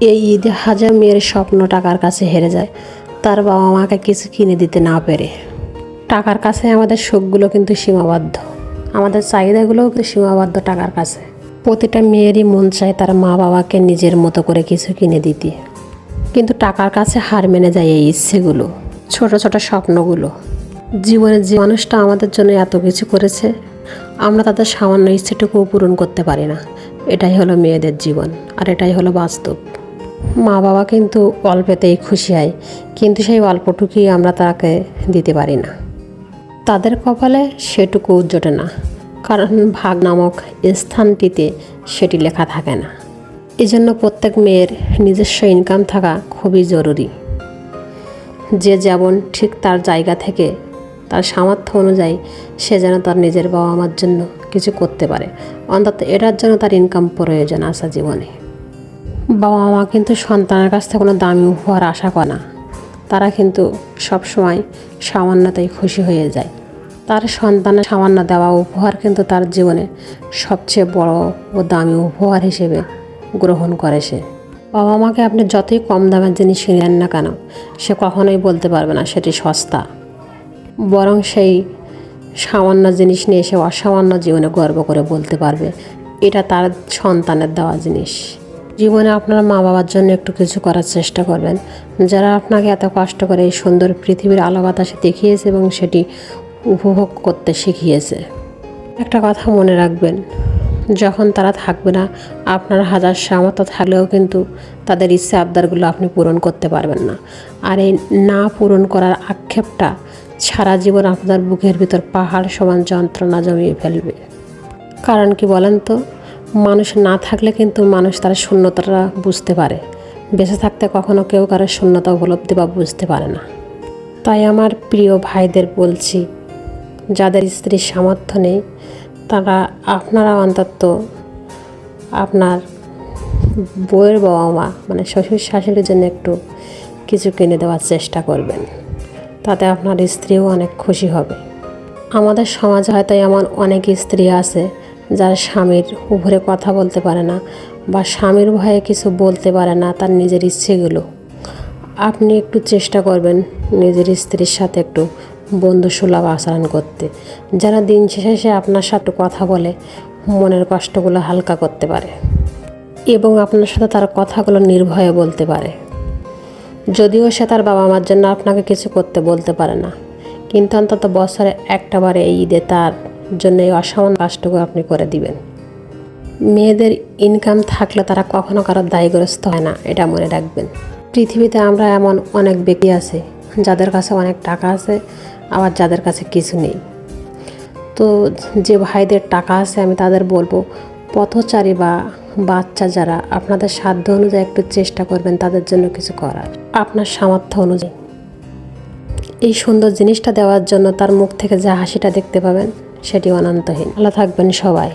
এই ঈদে হাজার মেয়ের স্বপ্ন টাকার কাছে হেরে যায়। তার বাবা মাকে কিছু কিনে দিতে না পেরে। টাকার কাছে আমাদের সুখগুলো কিন্তু সীমাবদ্ধ। আমাদের চাহিদাগুলোও কিন্তু সীমাবদ্ধ টাকার কাছে। প্রতিটা মেয়েরই মন চায় তার মা বাবাকে নিজের মতো করে কিছু কিনে দিতে। কিন্তু টাকার কাছে হার মেনে যায় এই ইচ্ছেগুলো, ছোট ছোট স্বপ্নগুলো। জীবনে যে মানুষটা আমাদের জন্য এত কিছু করেছে, আমরা তাদের সামান্য ইচ্ছেটুকুও পূরণ করতে পারি না। এটাই হলো মেয়েদের জীবন, আর এটাই হলো বাস্তব। মা বাবা কিন্তু অল্পেতেই খুশি হয়, কিন্তু সেই অল্পটুকুই আমরা তাকে দিতে পারি না। তাদের কপালে সেটুকু জোটে না, কারণ ভাগ নামক স্থানটিতে সেটি লেখা থাকে না। এজন্য প্রত্যেক মেয়ের নিজস্ব ইনকাম থাকা খুবই জরুরি। যে যেমন ঠিক তার জায়গা থেকে তার সামর্থ্য অনুযায়ী সে যেন তার নিজের বাবা মার জন্য কিছু করতে পারে। অন্তত এটার জন্য তার ইনকাম প্রয়োজন আসা জীবনে। বাবা মা কিন্তু সন্তানের কাছ থেকে কোনো দামি উপহার আশা করে না। তারা কিন্তু সবসময় সামান্যতাই খুশি হয়ে যায়। তার সন্তানের সামান্য দেওয়া উপহার কিন্তু তার জীবনে সবচেয়ে বড় ও দামি উপহার হিসেবে গ্রহণ করে সে। বাবা মাকে আপনি যতই কম দামের জিনিস কিনেন না কেন, সে কখনোই বলতে পারবে না সেটি সস্তা। বরং সেই সামান্য জিনিস নিয়ে সে অসামান্য জীবনে গর্ব করে বলতে পারবে। এটা তার সন্তানের দেওয়া জিনিস। জীবনে আপনার মা বাবার জন্য একটু কিছু করার চেষ্টা করবেন। যারা আপনাকে এত কষ্ট করে এই সুন্দর পৃথিবীর আলো বাতাসে দেখিয়েছে এবং সেটি উপভোগ করতে শিখিয়েছে। একটা কথা মনে রাখবেন, যখন তারা থাকবে না, আপনার হাজার সামর্থ্য থাকলেও কিন্তু তাদের ইচ্ছে আবদারগুলো আপনি পূরণ করতে পারবেন না। আর এই না পূরণ করার আক্ষেপটা সারা জীবন আপনার বুকের ভিতর পাহাড় সমান যন্ত্রণা জমিয়ে ফেলবে। কারণ কি বলেন তো? মানুষ না থাকলে কিন্তু মানুষ তার শূন্যতাটা বুঝতে পারে। বেঁচে থাকতে কখনো কেউ কারোর শূন্যতা উপলব্ধি বা বুঝতে পারে না। তাই আমার প্রিয় ভাইদের বলছি, যাদের স্ত্রীর সামর্থ্য নেই, তারা আপনারা অন্তত আপনার বউয়ের বাবা মা মানে শ্বশুর শাশুড়ির জন্য একটু কিছু কিনে দেওয়ার চেষ্টা করবেন। তাতে আপনার স্ত্রীও অনেক খুশি হবে। আমাদের সমাজে হয়তো এমন অনেক স্ত্রী আছে, যারা স্বামীর উপরে কথা বলতে পারে না বা স্বামীর ভয়ে কিছু বলতে পারে না তার নিজের ইচ্ছেগুলো। আপনি একটু চেষ্টা করবেন নিজের স্ত্রীর সাথে একটু বন্ধু সুলভ আচরণ করতে। যারা দিন শেষে আপনার সাথে কথা বলে, মনের কষ্টগুলো হালকা করতে পারে এবং আপনার সাথে তার কথাগুলো নির্ভয়ে বলতে পারে। যদিও সে তার বাবা মার জন্য আপনাকে কিছু করতে বলতে পারে না। কিন্তু অন্তত বছরে একটা বারে এই ঈদে তার জন্য এই অসামান্য কাজটুকু আপনি করে দিবেন। মেয়েদের ইনকাম থাকলে তারা কখনো কারও দায়গ্রস্ত হয় না, এটা মনে রাখবেন। পৃথিবীতে আমরা এমন অনেক ব্যক্তি আছে, যাদের কাছে অনেক টাকা আছে, আবার যাদের কাছে কিছু নেই। তো যে ভাইদের টাকা আছে, আমি তাদের বলব, পথচারী বা বাচ্চা যারা, আপনাদের সাধ্য অনুযায়ী একটু চেষ্টা করবেন তাদের জন্য কিছু করার। আপনার সামর্থ্য অনুযায়ী। এই সুন্দর জিনিসটা দেওয়ার জন্য তার মুখ থেকে যে হাসিটা দেখতে পাবেন, সেটি অনন্তহীন। ভালো থাকবেন সবাই।